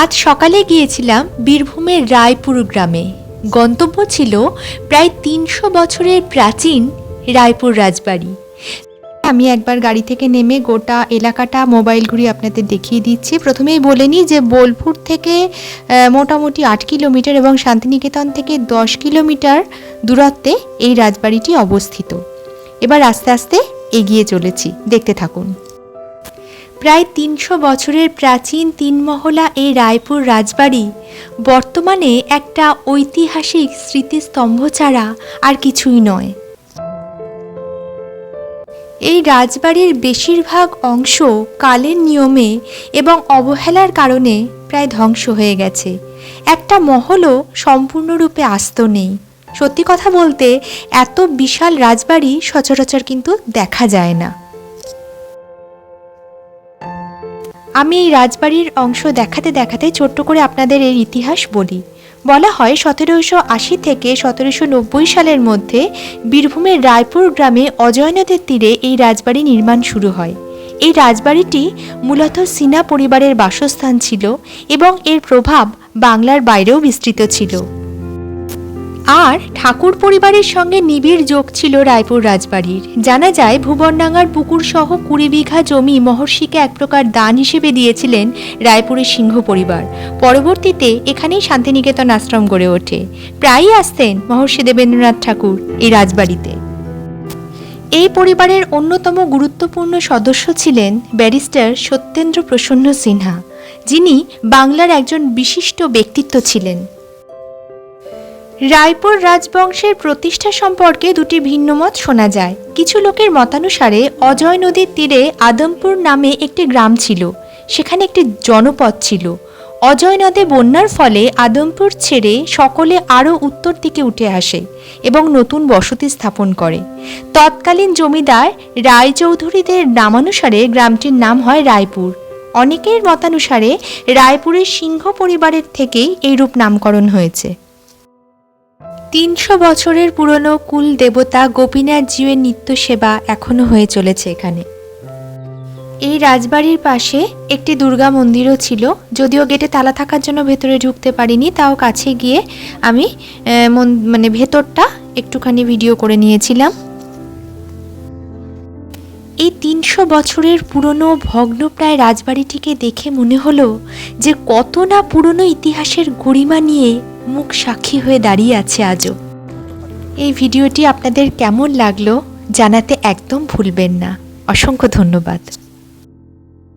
আজ সকালে গিয়েছিলাম বীরভূমের রায়পুর গ্রামে। গন্তব্য ছিল প্রায় তিনশো বছরের প্রাচীন রায়পুর রাজবাড়ি। আমি একবার গাড়ি থেকে নেমে গোটা এলাকাটা মোবাইল ঘুরি আপনাদের দেখিয়ে দিচ্ছি। প্রথমেই বলে নিই যে বোলপুর থেকে মোটামুটি আট কিলোমিটার এবং শান্তিনিকেতন থেকে দশ কিলোমিটার দূরত্বে এই রাজবাড়িটি অবস্থিত। এবার আস্তে আস্তে এগিয়ে চলেছি। দেখতে থাকুন। প্রায় তিনশো বছরের প্রাচীন তিনমহলা এই রায়পুর রাজবাড়ি। বর্তমানে একটা ঐতিহাসিক স্মৃতিস্তম্ভ ছাড়া আর কিছুই নয়। এই রাজবাড়ির বেশিরভাগ অংশ কালের নিয়মে এবং অবহেলার কারণে প্রায় ধ্বংস হয়ে গেছে। একটা মহলও সম্পূর্ণরূপে আস্ত নেই। সত্যি কথা বলতে, এত বিশাল রাজবাড়ি সচরাচর কিন্তু দেখা যায় না। আমি এই রাজবাড়ির অংশ দেখাতে দেখাতে ছোট্ট করে আপনাদের এর ইতিহাস বলি। বলা হয় সতেরোশো আশি থেকে সতেরোশো নব্বই সালের মধ্যে বীরভূমের রায়পুর গ্রামে অজয় নদের তীরে এই রাজবাড়ি নির্মাণ শুরু হয়। এই রাজবাড়িটি মূলত সিনা পরিবারের বাসস্থান ছিল এবং এর প্রভাব বাংলার বাইরেও বিস্তৃত ছিল। আর ঠাকুর পরিবারের সঙ্গে নিবিড় যোগ ছিল রায়পুর রাজবাড়ির। জানা যায়, ভুবনডাঙ্গার পুকুর সহ কুড়ি বিঘা জমি মহর্ষিকে এক প্রকার দান হিসেবে দিয়েছিলেন রায়পুরের সিংহ পরিবার। পরবর্তীতে এখানেই শান্তিনিকেতন আশ্রম গড়ে ওঠে। প্রায়ই আসতেন মহর্ষি দেবেন্দ্রনাথ ঠাকুর এই রাজবাড়িতে। এই পরিবারের অন্যতম গুরুত্বপূর্ণ সদস্য ছিলেন ব্যারিস্টার সত্যেন্দ্র প্রসন্ন সিনহা। যিনি বাংলার একজন বিশিষ্ট ব্যক্তিত্ব ছিলেন। রায়পুর রাজবংশের প্রতিষ্ঠা সম্পর্কে দুটি ভিন্ন মত শোনা যায়। কিছু লোকের মতানুসারে অজয় নদীর তীরে আদমপুর নামে একটি গ্রাম ছিল, সেখানে একটি জনপদ ছিল। অজয় নদে বন্যার ফলে আদমপুর ছেড়ে সকলে আরও উত্তর দিকে উঠে আসে এবং নতুন বসতি স্থাপন করে। তৎকালীন জমিদার রায়চৌধুরীদের নামানুসারে গ্রামটির নাম হয় রায়পুর। অনেকের মতানুসারে রায়পুরের সিংহ পরিবারের থেকেই এইরূপ নামকরণ হয়েছে। তিনশো বছরের পুরনো কুল দেবতা গোপীনাথ জিউয়ের নিত্য সেবা এখনও হয়ে চলেছে এখানে। এই রাজবাড়ির পাশে একটি দুর্গা মন্দিরও ছিল, যদিও গেটে তালা থাকার জন্য ভেতরে ঢুকতে পারিনি, তাও কাছে গিয়ে আমি মানে ভেতরটা একটুখানি ভিডিও করে নিয়েছিলাম। এই তিনশো বছরের পুরনো ভগ্নপ্রায় রাজবাড়িটিকে দেখে মনে হলো যে কত না পুরনো ইতিহাসের গরিমা নিয়ে মুখ সাক্ষী হয়ে দাঁড়িয়ে আছে আজও। এই ভিডিওটি আপনাদের কেমন লাগল জানাতে একদম ভুলবেন না। অসংখ্য ধন্যবাদ।